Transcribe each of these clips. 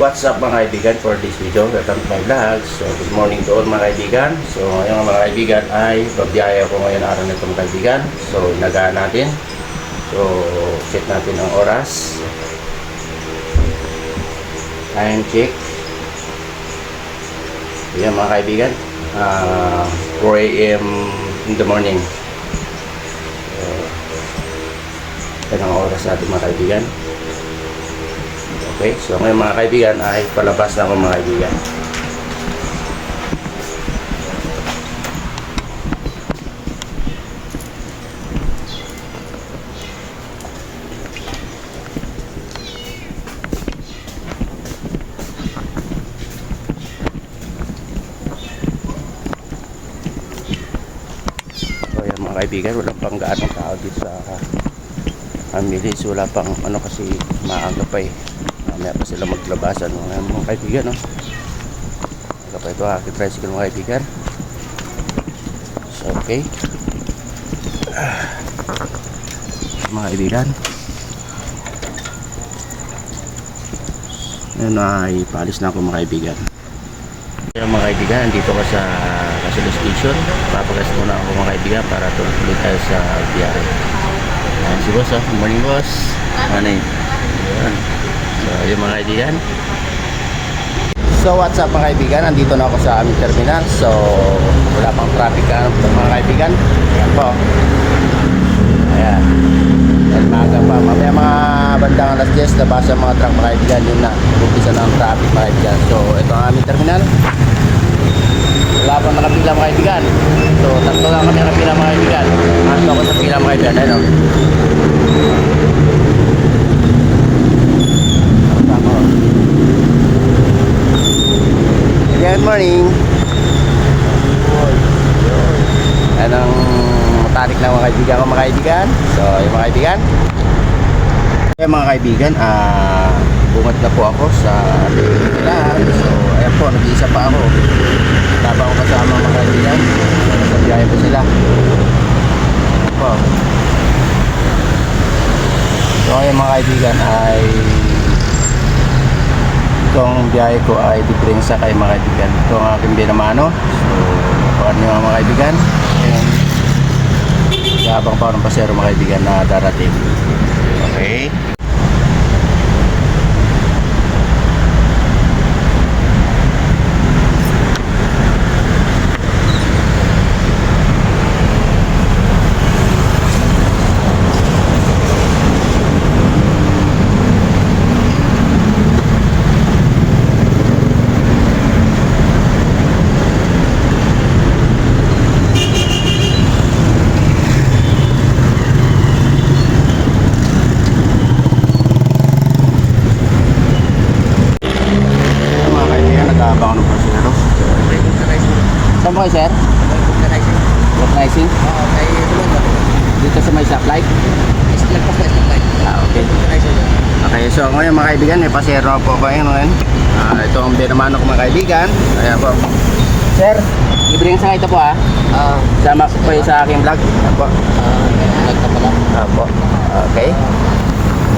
What's up mga kaibigan for this video? Welcome to my vlog. So good morning to all mga kaibigan. So ngayon mga kaibigan ay pagbiyahe ako ngayon araw na ito kaibigan. So inagaan natin. So check natin ang oras. Time check. Ayan mga kaibigan. Ah, 4 a.m. in the morning. So, yan ang oras natin mga kaibigan. Okay, so ngayon mga kaibigan ay palabas na ako mga kaibigan. Mga kaibigan, wala pang gaanong tao dito sa Amilis. Wala pang ano kasi maaga pa eh. Mamaya pa sila maglabasan. Mga, mga kaibigan, no? Maaga pa ito aking tricycle mga kaibigan. So, okay. Ah. Mga kaibigan. Ngayon ay paalis na ako mga kaibigan. Kaya mga kaibigan, dito ka sa Casino Station. Papagas muna ako mga kaibigan para tuloy tayo sa biyahe. Ayan si boss, oh. Good morning boss. Morning. Ayan. So, yung mga kaibigan. So, what's up mga kaibigan? Nandito na ako sa aming terminal. So, wala pang traffic ka mga kaibigan. Ayan po. Ayan. At maaga pa. Mamaya mga bandang alas 10, labas ang mga truck mga kaibigan. Yun na. Umpisa na ang traffic mga kaibigan. So, ito ang aming terminal. Wala pang nakapila mga kaibigan. So, tatlo lang kami nakapila mga kaibigan. Ano ako sa pila mga kaibigan. Ayun o. Tama. Good morning. Anong matarik na mga kaibigan? So, yung mga kaibigan. Kaya mga kaibigan, ah, bungad na po ako sa Lehilan. So, ayan po, nag-iisa pa ako. Tama ko kasama mga kaibigan. Sa biyahe po sila. Ayan po. So, ayan mga kaibigan ay itong biyahe ko ay libreng sakay mga kaibigan. Ito ang aking binamano. So, paano nyo mga kaibigan? Habang pa ng pasero mga kaibigan na darating. Okay. Ayan, mga kaibigan, nag-aabang ng pasero. Po kayo, sir? Organizing? Dito sa may supply? Ah, okay. Okay, so ngayon mga kaibigan, may pasero po ba yun ngayon? Ah, ito ang binamano ko mga kaibigan. Ayan po. Sir, libreng sa ito po ah. Sama ko po yung sa aking vlog. Ayan po. Apo. Okay.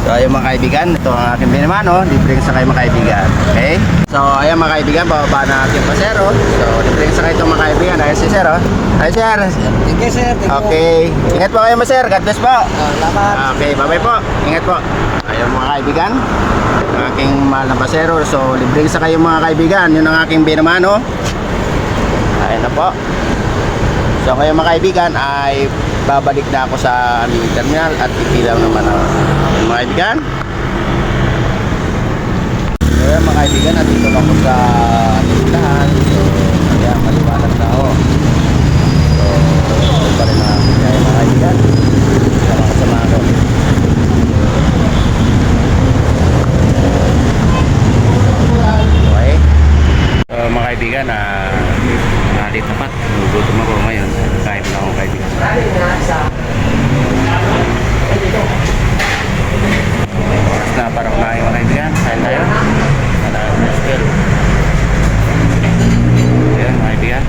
So ayun mga kaibigan, ito ang aking binamano, libreng sa kayo mga kaibigan. Okay? So ayun mga kaibigan, bababa na aking pasero. So libreng sa kayo mga kaibigan. Ayun si sir oh. Sir. Thank you, sir. Thank you. Okay. Ingat po kayo mga sir. God bless po. Ah, Salamat. Okay, bye-bye po. Ingat po. Ayun mga kaibigan. Ang aking mahal na pasero. So, libreng sa kayo mga kaibigan. Yun ang aking binamano. Ayun na po. So, kayo mga kaibigan ay babalik na ako sa aming terminal at ipilaw naman ako. Ayun mga kaibigan. So, ayun mga kaibigan, nandito na ako sa tindahan. So, kaya maliwanag na ako. So, ito pa rin ang kaya mga kaibigan. Sama kasama ko. Okay. So, mga kaibigan, ah, nalit na pa. Gutom ako ngayon. Kain na ako kaibigan. Oras na para kumain mga kaibigan. Kain tayo. Wala akong muscle. Ayan, mga kaibigan.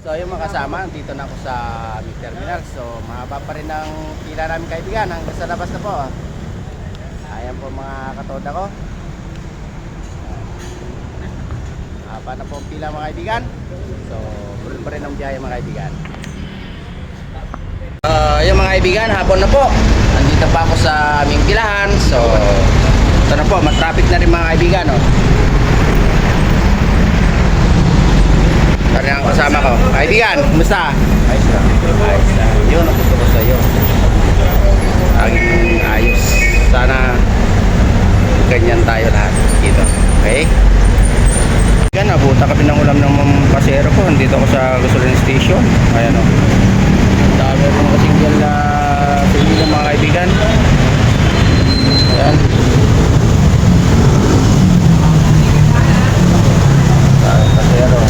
So yung mga kasama, dito na ako sa aming terminal. So mahaba pa rin ang pila namin kaibigan hanggang sa labas na po. Ayan Ayan po mga katoda ko. Haba na po ang pila mga kaibigan. So, tuloy pa rin ang biyahe mga kaibigan. Uh, yung mga kaibigan, hapon na po. Nandito pa ako sa aming pilahan. So, ito na po, matraffic na rin mga kaibigan. Oh. Ang kasama ko. Kaibigan, kumusta? Ayos lang. Ayos lang. Yun, ang gusto ko sa iyo. Laging ayos. Sana ganyan tayo lahat dito. Okay? Yan, nabuta kami ng ulam ng pasero ko. Nandito ako sa gasoline station. Ayan o. Dami akong kasinggel na singgil ng mga kaibigan. Ayan. Dami pasero.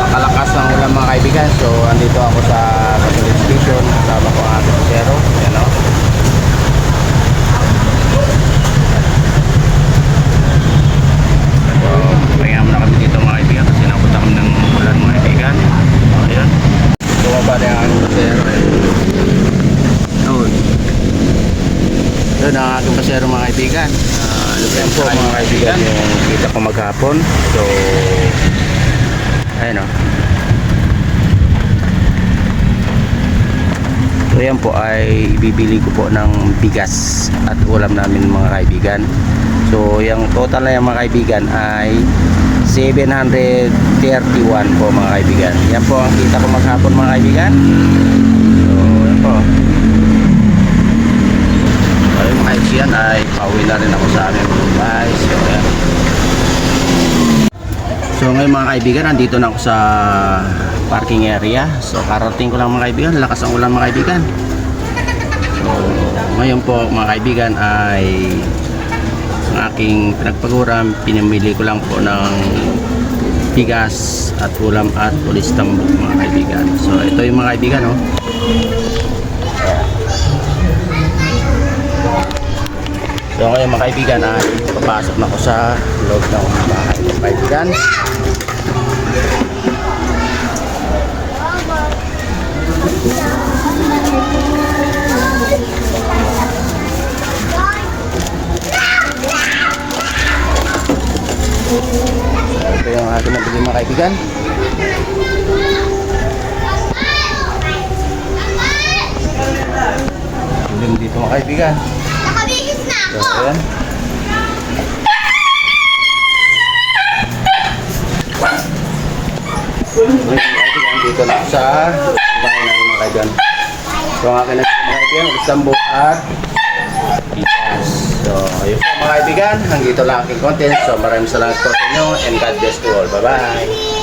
Nakalakas ng ulam mga kaibigan. So, andito ako sa gasoline station. Kasama ko ang ating pasero. Ayan o. So, pahinga muna kami dito mga kaibigan kasi napunta kami ng ulan mga kaibigan. Ayan. Tumaba na yung aking pasero. Eh. Yun. Yun ang aking pasero mga kaibigan. Uh, Yan po mga kaibigan yung kita ko maghapon. So, ayun o. So yan po ay ibibili ko po ng bigas at ulam namin mga kaibigan. So yung total na yung mga kaibigan ay 731 po mga kaibigan. Yan po ang kita ko maghapon mga kaibigan. So yan po. So yung mga kaibigan ay pauwi na rin ako sa aming bahay. So yan. So ngayon mga kaibigan, nandito na ako sa parking area. So karating ko lang mga kaibigan, lakas ang ulan mga kaibigan. So ngayon po mga kaibigan ay ang aking pinagpaguram, pinamili ko lang po ng bigas at ulam at pulis tambok mga kaibigan. So ito yung mga kaibigan oh. So ngayon mga kaibigan ay papasok na ako sa loob ng bahay mga kaibigan. Ito yung ating nabili mga kaibigan. Ulim dito mga kaibigan. So, ayan. Dito na sa bahay namin mga kaibigan. So ang akin na mga kaibigan, Istanbul at Pitas. So, ayun po mga kaibigan, hanggang dito lang aking content. So maraming salamat po sa inyo and God bless to all. Bye-bye!